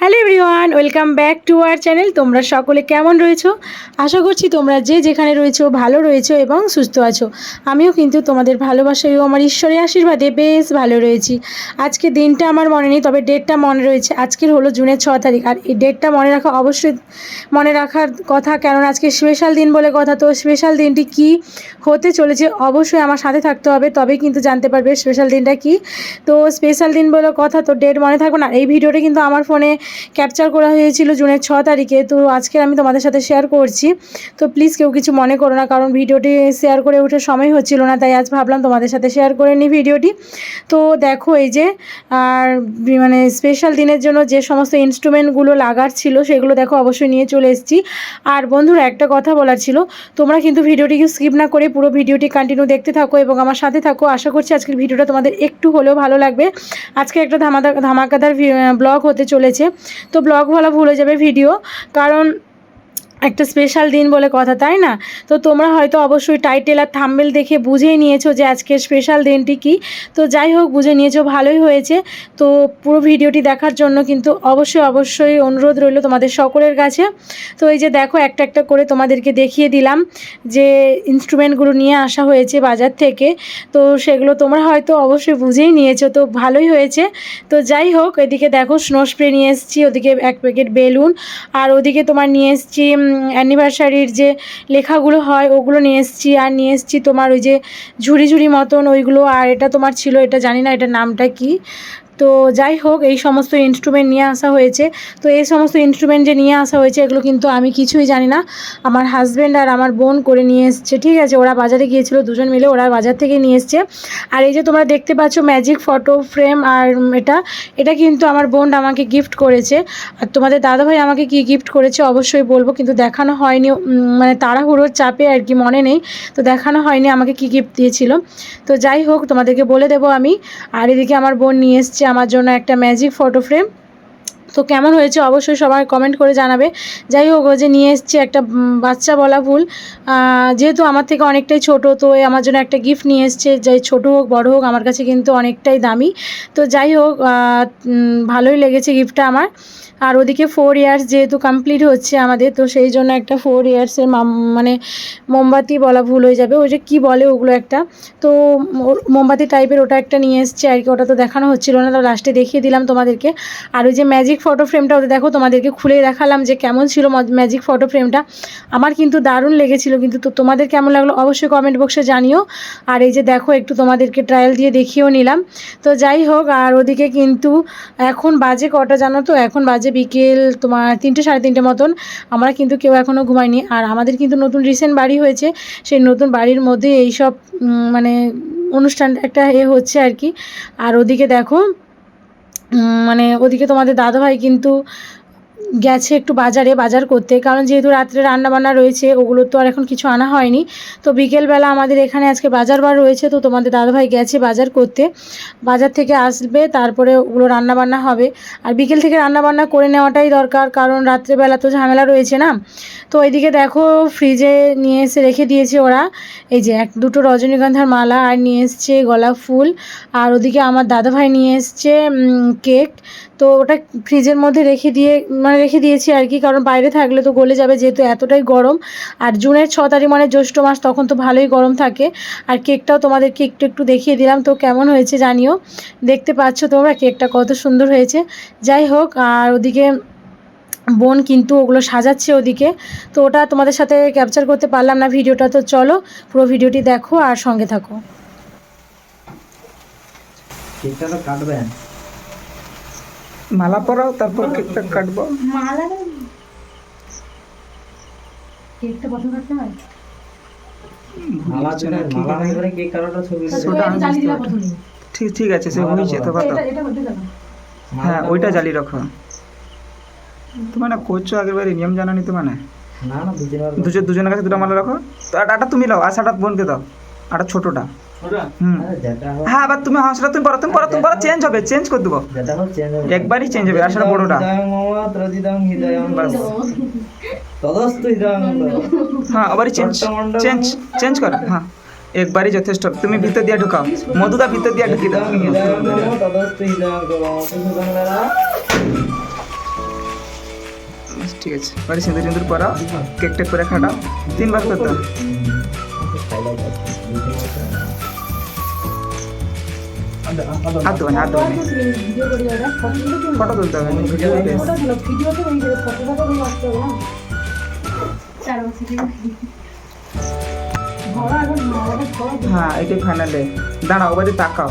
Hello everyone, welcome back to our channel. তোমরা সকলে কেমন রয়েছো? আশা করছি তোমরা যে যেখানে রয়েছো, ভালো রয়েছো এবং সুস্থ আছো। আমিও কিন্তু তোমাদের ভালোবাসায় ও আমার ঈশ্বরের আশীর্বাদে বেশ ভালো রয়েছি। আজকে দিনটা আমার মনে নেই, তবে ডেটটা মনে রয়েছে। আজকের হলো জুনের ছ তারিখ। আর এই ডেটটা মনে রাখা অবশ্যই মনে রাখার কথা, কেননা আজকে স্পেশাল দিন বলে কথা। তো স্পেশাল দিনটি কি হতে চলেছে অবশ্যই আমার সাথে থাকতে হবে, তবেই কিন্তু জানতে পারবে স্পেশাল দিনটা কি। তো স্পেশাল দিন বলে কথা, তো ডেট মনে থাকবে না। এই ভিডিওটা কিন্তু আমার ফোনে ক্যাপচার করা হয়েছিল জুনের ছ তারিখে। তো আজকে আমি তোমাদের সাথে শেয়ার করছি। তো প্লিজ কেউ কিছু মনে করো না, কারণ ভিডিওটি শেয়ার করে ওঠে সময় হচ্ছিল না, তাই আজ ভাবলাম তোমাদের সাথে শেয়ার করে নিই ভিডিওটি। তো দেখো এই যে, আর মানে স্পেশাল দিনের জন্য যে সমস্ত ইনস্ট্রুমেন্টগুলো লাগার ছিল, সেগুলো দেখো অবশ্যই নিয়ে চলে এসেছি। আর বন্ধুরা, একটা কথা বলার ছিল, তোমরা কিন্তু ভিডিওটিকে স্কিপ না করে পুরো ভিডিওটি কন্টিনিউ দেখতে থাকো এবং আমার সাথে থাকো। আশা করছি আজকের ভিডিওটা তোমাদের একটু হলেও ভালো লাগবে। আজকে একটা ধামাদা ধামাকাদার ব্লগ হতে চলেছে। তো ব্লগ বলা ভুলে যাবে ভিডিও কারণ একটা স্পেশাল দিন বলে কথা, তাই না? তো তোমরা হয়তো অবশ্যই টাইটেল আর থাম্বেল দেখে বুঝেই নিয়েছো যে আজকের স্পেশাল দিনটি কি। তো যাই হোক, বুঝে নিয়েছো, ভালোই হয়েছে। তো পুরো ভিডিওটি দেখার জন্য কিন্তু অবশ্যই অবশ্যই অনুরোধ রইল তোমাদের সকলের কাছে। তো এই যে দেখো, একটা একটা করে তোমাদেরকে দেখিয়ে দিলাম যে ইনস্ট্রুমেন্টগুলো নিয়ে আসা হয়েছে বাজার থেকে। তো সেগুলো তোমরা হয়তো অবশ্যই বুঝেই নিয়েছো, তো ভালোই হয়েছে। তো যাই হোক, এদিকে দেখো স্নো স্প্রে নিয়ে এসেছি, ওদিকে এক প্যাকেট বেলুন, আর ওদিকে তোমার নিয়ে এসেছি অ্যানিভার্সারির যে লেখাগুলো হয়, ওগুলো নিয়ে এসেছি। আর নিয়ে এসেছি তোমার ওই যে ঝুড়ি ঝুড়ি মতন ওইগুলো। আর এটা তোমার ছিল, এটা জানি না এটা নামটা কি। তো যাই হোক, এই সমস্ত ইনস্ট্রুমেন্ট নিয়ে আসা হয়েছে। তো এই সমস্ত ইনস্ট্রুমেন্ট যে নিয়ে আসা হয়েছে, এগুলো কিন্তু আমি কিছুই জানি না। আমার হাজব্যান্ড আর আমার বোন করে নিয়ে এসছে, ঠিক আছে? ওরা বাজারে গিয়েছিল, দুজন মিলে ওরা বাজার থেকে নিয়ে এসছে। আর এই যে তোমরা দেখতে পাচ্ছ ম্যাজিক ফটো ফ্রেম আর এটা এটা কিন্তু আমার বোন আমাকে গিফট করেছে। আর তোমাদের দাদাভাই আমাকে কি গিফট করেছে অবশ্যই বলব, কিন্তু দেখানো হয়নি। মানে তাড়াহুড়োর চাপে আর কি, মনে নেই। তো দেখানো হয়নি, আমাকে কি গিফট দিয়েছিল। তো যাই হোক, তোমাদেরকে বলে দেবো আমি। আর এদিকে আমার বোন নিয়ে এসছে আমার জন্য একটা ম্যাজিক ফটো ফ্রেম তো কেমন হয়েছে অবশ্যই সবাই কমেন্ট করে জানাবে। যাই হোক যে নিয়ে এসছে একটা বাচ্চা বলা ভুল। যেহেতু আমার থেকে অনেকটাই ছোট, তো আমার জন্য একটা গিফট নিয়ে এসছে। যাই ছোট হোক, বড় হোক, আমার কাছে কিন্তু অনেকটাই দামি। তো যাই হোক ভালোই লেগেছে গিফটটা আমার। আর ওদিকে ফোর ইয়ার্স যেহেতু কমপ্লিট হচ্ছে আমাদের, তো সেই জন্য একটা ফোর ইয়ার্সের মানে মোমবাতি বলা ভুল হয়ে যাবে। ওই যে কী বলে ওগুলো একটা? তো মোমবাতি টাইপের ওটা একটা নিয়ে এসছে আর কি, ওটা তো দেখানো হচ্ছিল না। তো লাস্টে দেখিয়ে দিলাম তোমাদেরকে। আর ওই যে ম্যাজিক ফটো ফ্রেমটা ওদের দেখো, তোমাদেরকে খুলে দেখালাম যে কেমন ছিল ম্যাজিক ফটো ফ্রেমটা আমার কিন্তু দারুণ লেগেছিল, কিন্তু তো তোমাদের কেমন লাগল অবশ্যই কমেন্ট বক্সে জানিও। আর এই যে দেখো, একটু তোমাদেরকে ট্রায়াল দিয়ে দেখিয়েও নিলাম। তো যাই হোক, আর ওদিকে কিন্তু এখন বাজে কটা জানো তো? এখন বাজে বিকেল তোমার তিনটে, সাড়ে তিনটে মতন। আমরা কিন্তু কেউ এখনও ঘুমাইনি। আর আমাদের কিন্তু নতুন রিসেন্ট বাড়ি হয়েছে। সেই নতুন বাড়ির মধ্যে এইসব মানে অনুষ্ঠান, একটা এ হচ্ছে আর কি। আর ওদিকে দেখো মানে ওদিকে তোমাদের দাদাভাই কিন্তু গেছে একটু বাজারে, বাজার করতে। কারণ যেহেতু রাত্রে রান্না বান্না রয়েছে, ওগুলো তো আর এখন কিছু আনা হয়নি। তো বিকেলবেলা আমাদের এখানে আজকে বাজার বার রয়েছে, তো তোমাদের দাদাভাই গেছে বাজার করতে। বাজার থেকে আসবে, তারপরে ওগুলো রান্না বান্না হবে। আর বিকেল থেকে রান্না বান্না করে নেওয়াটাই দরকার, কারণ রাত্রেবেলা তো ঝামেলা রয়েছে না। তো এইদিকে দেখো ফ্রিজে নিয়ে এসে রেখে দিয়েছে ওরা। এই যে, এক, দুটো রজনীগন্ধার মালা, আর নিয়ে এসছে গোলাপ ফুল। আর ওদিকে আমার দাদাভাই নিয়ে এসছে কেক তো ওটা ফ্রিজের মধ্যে রেখে দিয়ে মানে রেখে দিয়েছি আর কি, কারণ বাইরে থাকলে তো গলে যাবে যেহেতু এতটাই গরম। আর জুনের ছ তারিখ মানে জ্যৈষ্ঠ মাস, তখন তো ভালোই গরম থাকে। আর কেকটাও তোমাদেরকে একটু একটু দেখিয়ে দিলাম, তো কেমন হয়েছে জানিও। দেখতে পাচ্ছ তোমরা কেকটা কত সুন্দর হয়েছে। যাই হোক, আর ওদিকে বোন কিন্তু ওগুলো সাজাচ্ছে ওদিকে। তো ওটা তোমাদের সাথে ক্যাপচার করতে পারলাম না ভিডিওটা, তো চলো পুরো ভিডিওটি দেখো আর সঙ্গে থাকো। কেকটা তো কাটবেন। মালা পরাও তারপর কেকটা কাটবো। কেকটা পছন্দ করতে হয় মালা দিলে মালা নাই করে কেক কাটাটা ছবি আমি ঠিক ঠিক আছে সে হয়েছে তো কথা হ্যাঁ ওইটা জ্বালিয়ে রাখো। তোমার না করছ আগের বারে নিয়ম তোমার না? না না দুজন দুজনের কাছে দুটো মালা রাখো। তো আটা আটা তুমি লাও আর সাটা বোনকে দাও। আটা ছোটটা। হ্যাঁ আবার তুমি হাঁসটা তুমি পড়ো তুমি পড়ো তুমি পড়ো চেঞ্জ হবে চেঞ্জ করে দেবো। একবারই চেঞ্জ হবে আর সেটা বড়টা হ্যাঁ আবারই চেঞ্জ চেঞ্জ চেঞ্জ করো হ্যাঁ। একবারই যথেষ্ট। তুমি ভিতর দিয়ে ঢুকাও। মধুদা ভিতর দিয়ে ঢুকি দাও। ঠিক আছে। বাড়ি সিঁদুর সিঁদুর পরাও কেক টেক করে খাটাও। তিনবার করতে হবে। হাত দেবেন হাত দেবেন ফটো তুলতে হবে ভিডিও হ্যাঁ এটাই ফাইনালে দাঁড়াও বাড়ি তাকাও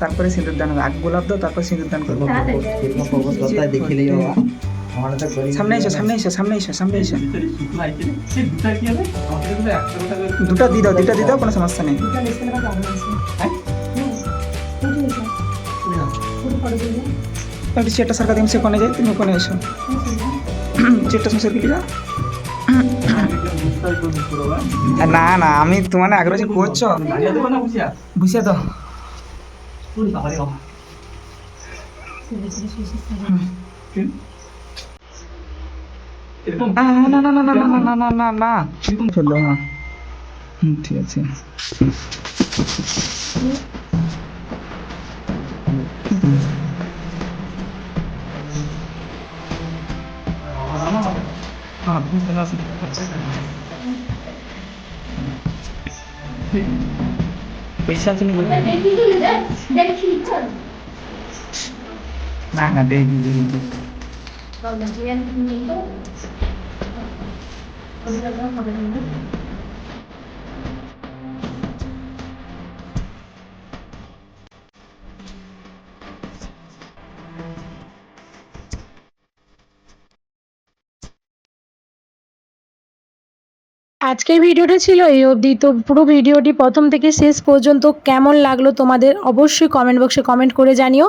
তারপরে সিঁদুর দান হবে। আগে গোলাপ দাও তারপর সিঁদুর দান করব। হয় তো সামনে এসো সামনে এসো সামনে এসো সামনে এসো। দুটো দিয়ে দাও দুটো দিয়ে দাও কোনো সমস্যা নেই। দিয়ে সরকার দিন সে কোনে যাই তুমি কোনে এসো। চেটটা সংসার কি যা না না আমি তোমার আগ্রহ যে করছ বুঝে তো না না না না না না না না না না চলো হ্যাঁ হুম ঠিক আছে হ্যাঁ Bây giờ, tôi mới nói. আজকের ভিডিওটা ছিল এই অবধি। তো পুরো ভিডিওটি প্রথম থেকে শেষ পর্যন্ত কেমন লাগল তোমাদের অবশ্যই কমেন্ট বক্সে কমেন্ট করে জানিও।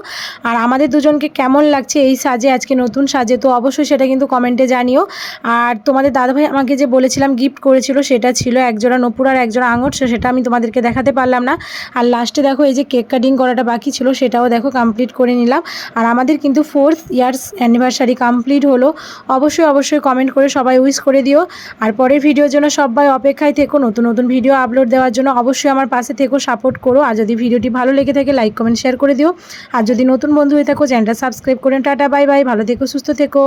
আর আমাদের দুজনকে কেমন লাগছে এই সাজে, আজকে নতুন সাজে, তো অবশ্যই সেটা কিন্তু কমেন্টে জানিও। আর তোমাদের দাদাভাই আমাকে যে বলেছিলাম গিফট করেছিল, সেটা ছিল একজোড়া নপুর আর একজোড়া আঙট সেটা আমি তোমাদেরকে দেখাতে পারলাম না। আর লাস্টে দেখো এই যে কেক কাটিং করাটা বাকি ছিল, সেটাও দেখো কমপ্লিট করে নিলাম। আর আমাদের কিন্তু ফোর্থ ইয়ার্স অ্যানিভার্সারি কমপ্লিট হলো। অবশ্যই অবশ্যই কমেন্ট করে সবাই উইশ করে দিও। আর পরের ভিডিওর জন্য সবাই অপেক্ষায় থেকো, নতুন নতুন ভিডিও আপলোড দেওয়ার জন্য অবশ্যই আমার পাশে থেকো সাপোর্ট করো। আর যদি ভিডিওটি ভালো লেগে থাকে লাইক কমেন্ট শেয়ার করে দিও। আর যদি নতুন বন্ধু হয়ে থাকো চ্যানেলটা সাবস্ক্রাইব করে টাটা বাই বাই ভালো থেকো, সুস্থ থেকো।